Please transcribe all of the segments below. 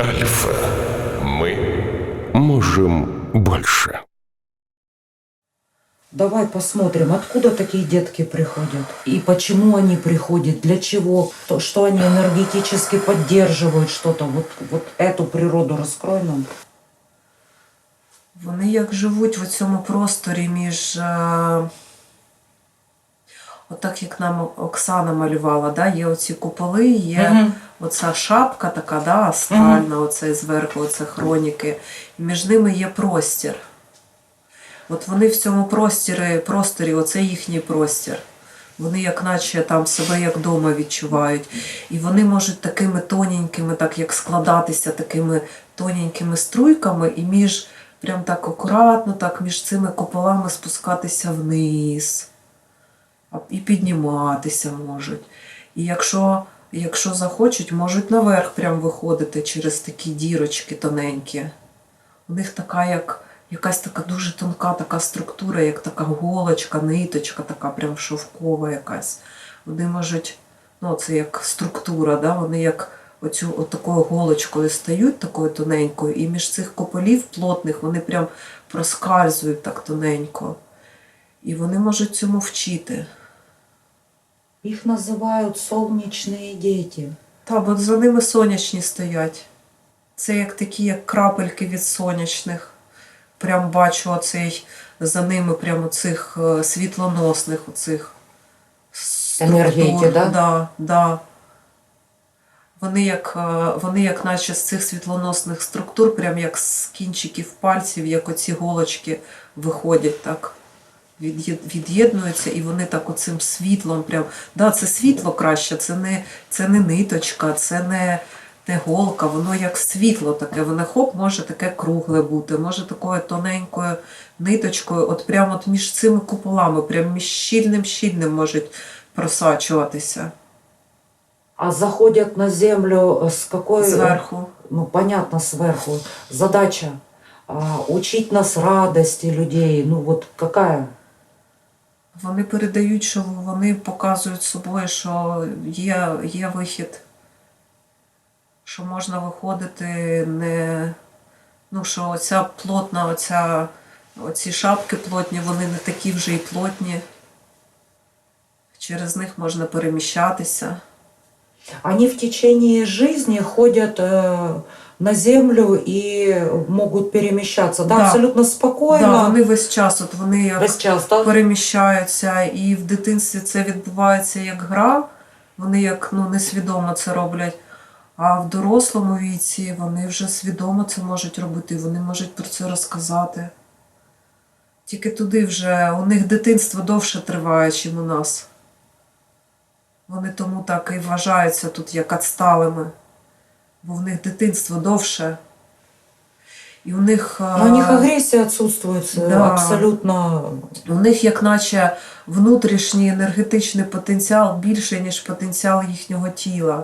Альфа. Мы можем больше. Давай посмотрим, откуда такие детки приходят и почему они приходят, для чего, то, что они энергетически поддерживают что-то. Вот, вот эту природу раскрой нам. Вони як живуть в цьому просторі між. Отак як нам Оксана малювала, да? є оці куполи, є Мгм. оця шапка така, да, астральна, оце зверху, оце хроніки. І між ними є простір. От вони в цьому просторі, просторі, оце їхній простір. Вони як наче там себе як вдома відчувають. І вони можуть такими тоненькими, так як складатися такими тоненькими струйками, і між прям так акуратно, так між цими куполами спускатися вниз. І підніматися можуть. І якщо, якщо захочуть, можуть наверх прям виходити через такі дірочки тоненькі. У них така як якась така дуже тонка така структура, як така голочка, ниточка, така прям шовкова якась. Вони можуть, ну це як структура, да? вони як оцю от такою голочкою стають, такою тоненькою, і між цих кополів плотних вони прям проскальзують так тоненько. І вони можуть цьому вчити. Их называют солнечные дети. Та, бо за ними сонячні стоять. Це як такі, як крапельки від сонячних. Прям бачу оцей за ними прямо цих е, світлоносних оцих Енергетики, да? Да, да. Вони як, е, вони як наче з цих світлоносних структур, прям як з кінчиків пальців, як оці голочки виходять так. Від'єд- Від'єднуються і вони так оцим світлом прям. Да, це світло краще, це не, це не ниточка, це не, не голка, воно як світло таке. Воно хоп, може таке кругле бути, може такою тоненькою ниточкою, от прямо от між цими куполами, прям між щільним-щільним можуть просачуватися А заходят на землю с какой... зверху. Ну, понятно, сверху. Задача а, учить нас радости людей. Ну, вот какая? Вони передають, що вони показують собою, що є, є вихід, що можна виходити не. Ну, що оця плотна, оця, оці шапки плотні, вони не такі вже і плотні. Через них можна переміщатися. Они в течение жизни ходят э, на землю и могут перемещаться. Да, Да. абсолютно спокойно. Да, вони весь час, от вони як Весь час, да? переміщаються, і в дитинстві це відбувається як гра, вони як ну, несвідомо це роблять. А в дорослому віці вони вже свідомо це можуть робити, вони можуть про це розказати. Тільки туди вже у них дитинство довше триває, ніж у нас. Вони тому так і вважаються тут як відсталими, бо в них дитинство довше. І у них, Но у них а, агрессия э, Да. абсолютно. у них як наче внутрішній енергетичний потенціал більший, ніж потенціал їхнього тіла.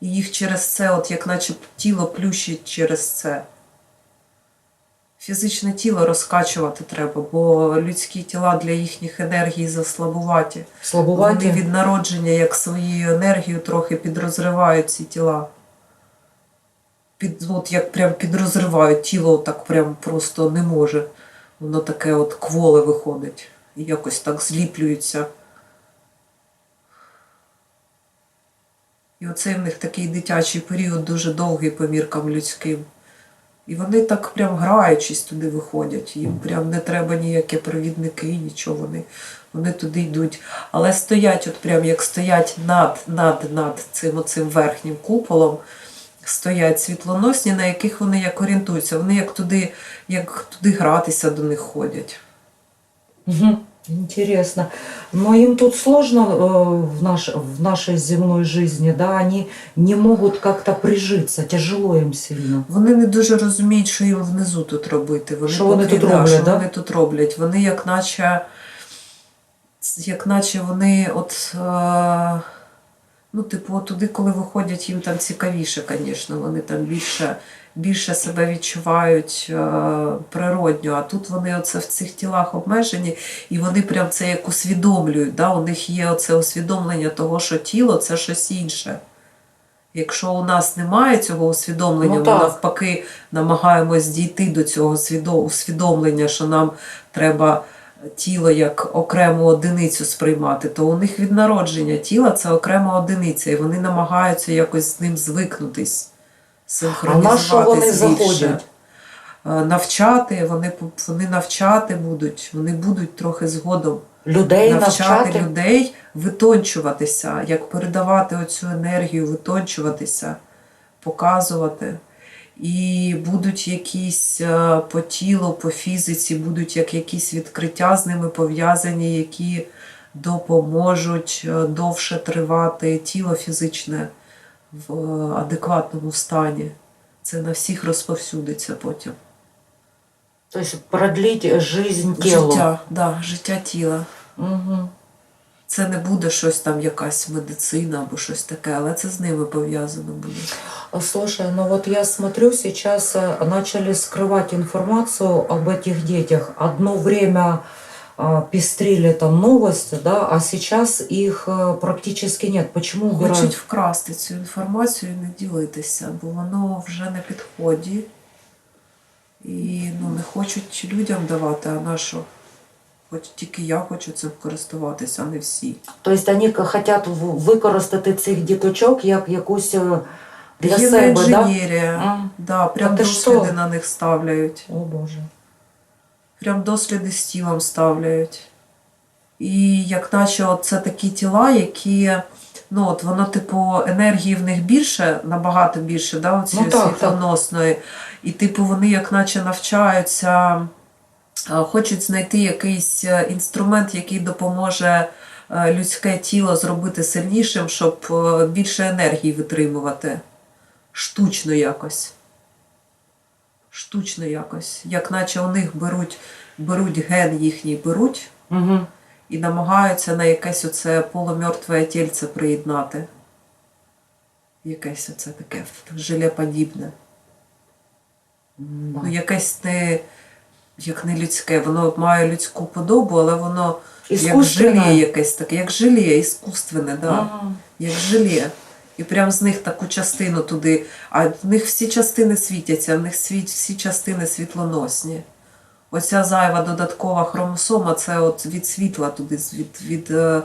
І їх через це, от як наче тіло плющить через це. Фізичне тіло розкачувати треба, бо людські тіла для їхніх енергій заслабуваті. Слабоватые. Вони від народження як своєю енергією трохи підрозривають ці тіла. Під, от як прям підрозривають тіло, так прям просто не може. Воно таке от кволе виходить. І якось так зліплюється. І оцей в них такий дитячий період дуже довгий по міркам людським. І вони так прям граючись туди виходять. Їм прям не треба ніякі провідники, нічого. Вони, вони туди йдуть. Але стоять, от прям як стоять над, над, над цим оцим верхнім куполом, стоять світлоносні, на яких вони як орієнтуються. Вони як туди, як туди гратися до них ходять. Мгм. Интересно. Но им тут сложно э, в, наш, в нашей земной жизни, да, они не могут как-то прижиться, тяжело им сильно. Вони не дуже розуміють, що їм внизу тут робити. Вони Що вони тут роблять, що да? вони тут роблять. Вони як наче, як наче вони от. Е, ну, типу, туди, коли виходять, їм там цікавіше, звісно. Вони там більше, більше себе відчувають е, природньо. А тут вони оце в цих тілах обмежені, і вони прям це як усвідомлюють. Да? У них є оце усвідомлення того, що тіло це щось інше. Якщо у нас немає цього усвідомлення, Ну, ми навпаки намагаємось дійти до цього усвідомлення, що нам треба тіло як окрему одиницю сприймати, то у них від народження тіла це окрема одиниця, і вони намагаються якось з ним звикнутись, А на що вони синхронізуватись більше. заходять? Е, Навчати, вони, вони навчати будуть, вони будуть трохи згодом Людей навчати, навчати. людей витончуватися, як передавати оцю енергію, витончуватися, показувати. І будуть якісь е, по тілу, по фізиці, будуть як якісь відкриття з ними пов'язані, які допоможуть е, довше тривати тіло фізичне в е, адекватному стані. Це на всіх розповсюдиться потім. То есть продлить жизнь телу. Життя, да, життя тіла. Угу. Це не буде щось там, якась медицина або щось таке, але це з ними пов'язано буде. Слушай, ну вот я смотрю, сейчас э, начали скрывать информацию об этих детях. Одно время а, пестрили там новости, да, а сейчас их э, практически нет. Почему убирают? Хочуть вкрасти цю інформацію і не ділитися, бо воно вже на підході. І ну, не хочуть людям давати, а на що? Хоч тільки я хочу цим користуватися, а не всі. То есть они к- хотят в- використати цих діточок як якусь е, для Генна себе, да? інженерія, А, да, прям А досліди що? на них ставляють. О Боже. Прям досліди з тілом ставляють. І як наче от це такі тіла, які, ну от воно, типу, енергії в них більше, набагато більше, да, оцієї Ну, світлоносної. І, типу, вони як наче навчаються, хочуть знайти якийсь е, інструмент, який допоможе е, людське тіло зробити сильнішим, щоб е, більше енергії витримувати. Штучно якось штучно якось, як наче у них беруть, беруть ген їхній, беруть Угу. і намагаються на якесь оце полумертве тільце приєднати. Якесь оце таке желеподібне. Ну, якесь не, як не людське, воно має людську подобу, але воно як желе якесь таке, як желе, іскусственне, да Ага. як желе. І прям з них таку частину туди. А в них всі частини світяться, в них світ, всі частини світлоносні. Оця зайва додаткова хромосома це от від світла туди, від, від, е,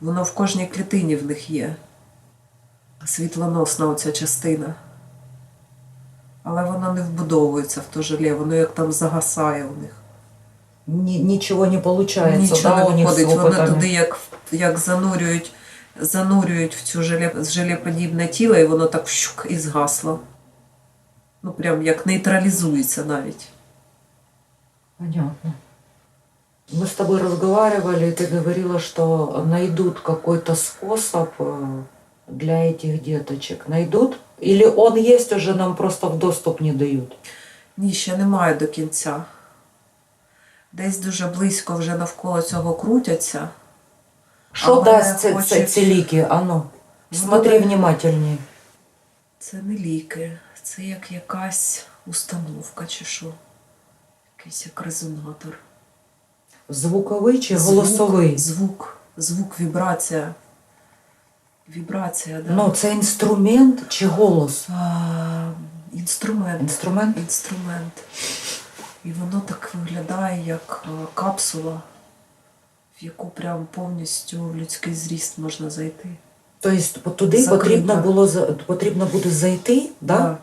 воно в кожній клітині в них є. Світлоносна оця частина Але воно не вбудовується в то желе, воно як там загасає у них. Ні- нічого не получается, Нічого да, не у них з виходить. Вони опитами? туди як, як занурюють, занурюють в цю желе, желеподібне тіло, і воно так щук і згасло. Ну, прям як нейтралізується навіть. Понятно. Мы с тобой разговаривали, и ты говорила, что найдут какой-то способ э, для этих деточек. Найдут? Или он есть уже, нам просто в доступ не дают? Ні, ще немає до кінця. Десь дуже близько вже навколо цього крутяться. Что вони даст ці, ці, хочуть- ці ліки? А ну, Ну, смотри внимательнее. Це не ліки, це як якась установка чи що. Якийсь як резонатор. Звуковий чи Звук, голосовий? Звук, звук, вібрація. Вібрація, да. Ну, це інструмент чи голос? а, інструмент. Інструмент? Інструмент. І воно так виглядає, як е, капсула, в яку прям повністю в людський зріст можна зайти. Тобто туди Закрита. потрібно було потрібно буде зайти, да?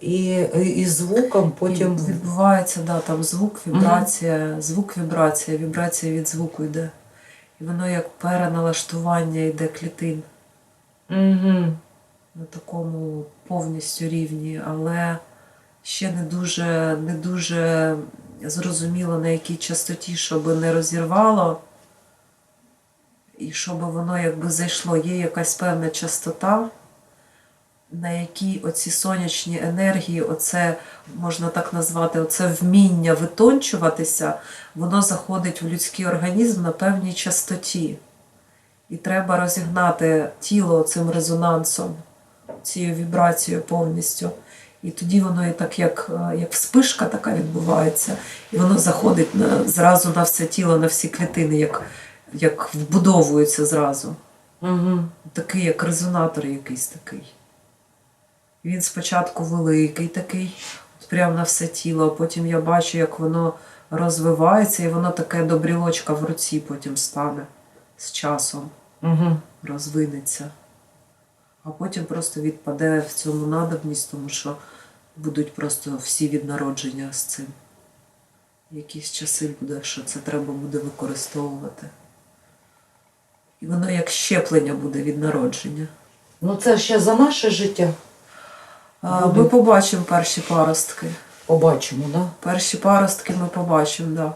І, і звуком потім. І відбувається, да, там звук, вібрація, звук, вібрація, вібрація від звуку йде. І воно як переналаштування йде клітин Угу. на такому повністю рівні, але ще не дуже, не дуже зрозуміло на якій частоті, щоб не розірвало. І щоб воно якби зайшло, є якась певна частота, на якій оці сонячні енергії, оце можна так назвати, оце вміння витончуватися, воно заходить в людський організм на певній частоті. І треба розігнати тіло цим резонансом, цією вібрацією повністю. І тоді воно і так, як, е, як вспишка така відбувається, і воно заходить на, зразу на все тіло, на всі клітини, як, як вбудовується зразу. Угу. Такий, як резонатор якийсь такий. Він спочатку великий такий, от прямо на все тіло, а потім я бачу, як воно розвивається, і воно таке до брілочка в руці потім стане з часом, Угу. розвинеться. А потім просто відпаде в цьому надобність, тому що будуть просто всі від народження з цим. Якісь часи буде, що це треба буде використовувати. І воно як щеплення буде від народження. Ну це ще за наше життя. А, Ми побачимо перші паростки. Побачимо, да? Перші паростки ми побачимо, да.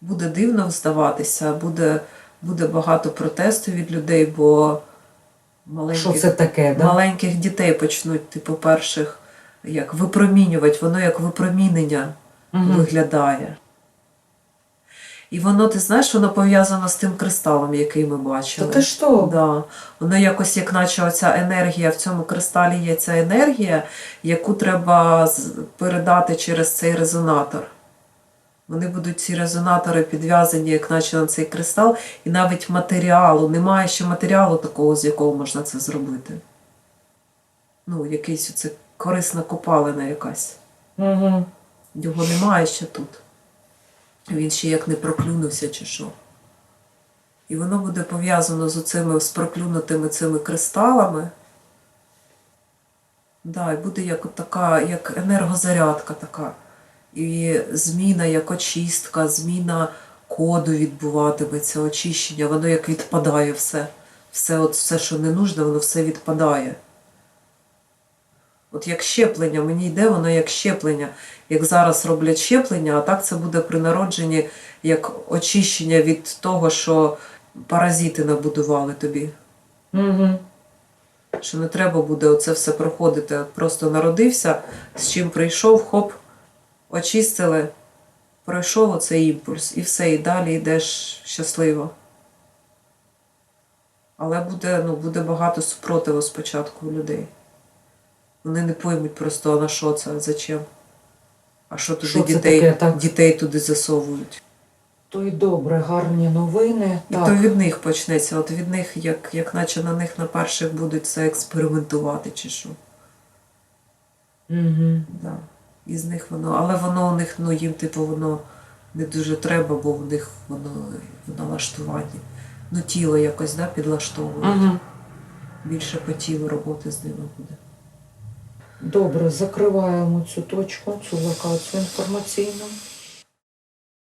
Буде дивно здаватися, буде, буде багато протесту від людей, бо Що це таке, да? маленьких дітей почнуть, типу, перших як випромінювати, воно як випромінення Мгм. виглядає. І воно, ти знаєш, воно пов'язано з тим кристалом, який ми Та бачили. ти що? Да. Воно якось як наче оця енергія, в цьому кристалі є ця енергія, яку треба передати через цей резонатор. Вони будуть ці резонатори підв'язані, як наче на цей кристал, і навіть матеріалу. Немає ще матеріалу такого, з якого можна це зробити. Ну, якийсь оце корисна копалина якась. Угу. Його немає ще тут. Він ще як не проклюнувся чи що. І воно буде пов'язано з оцими з проклюнутими цими кристалами. Да, і буде як така, як енергозарядка така. І зміна, як очистка, зміна коду відбуватиметься, очищення, воно як відпадає все. Все, от, все, що не нужно, воно все відпадає. От як щеплення, мені йде воно як щеплення. Як зараз роблять щеплення, а так це буде при народженні як очищення від того, що паразити набудували тобі. Угу. Що не треба буде оце все проходити. Просто народився, з чим прийшов, хоп, очистили, пройшов оцей імпульс, і все, і далі йдеш щасливо. Але буде, ну, буде багато супротиву спочатку у людей. Вони не поймуть просто, а на що це, зачем. А що туди Що дітей, таке, так? дітей туди засовують. То й добре, гарні новини. І Так. то від них почнеться. От від них, як, як наче на них на перших будуть це експериментувати чи що. Угу. Да. І з них воно, але воно у них, ну їм, типу, воно не дуже треба, бо в них воно в налаштуванні. Ну, тіло якось да, підлаштовують. Угу. Більше по тілу роботи з ними буде. Добре, закриваємо цю точку, цю локацію інформаційну.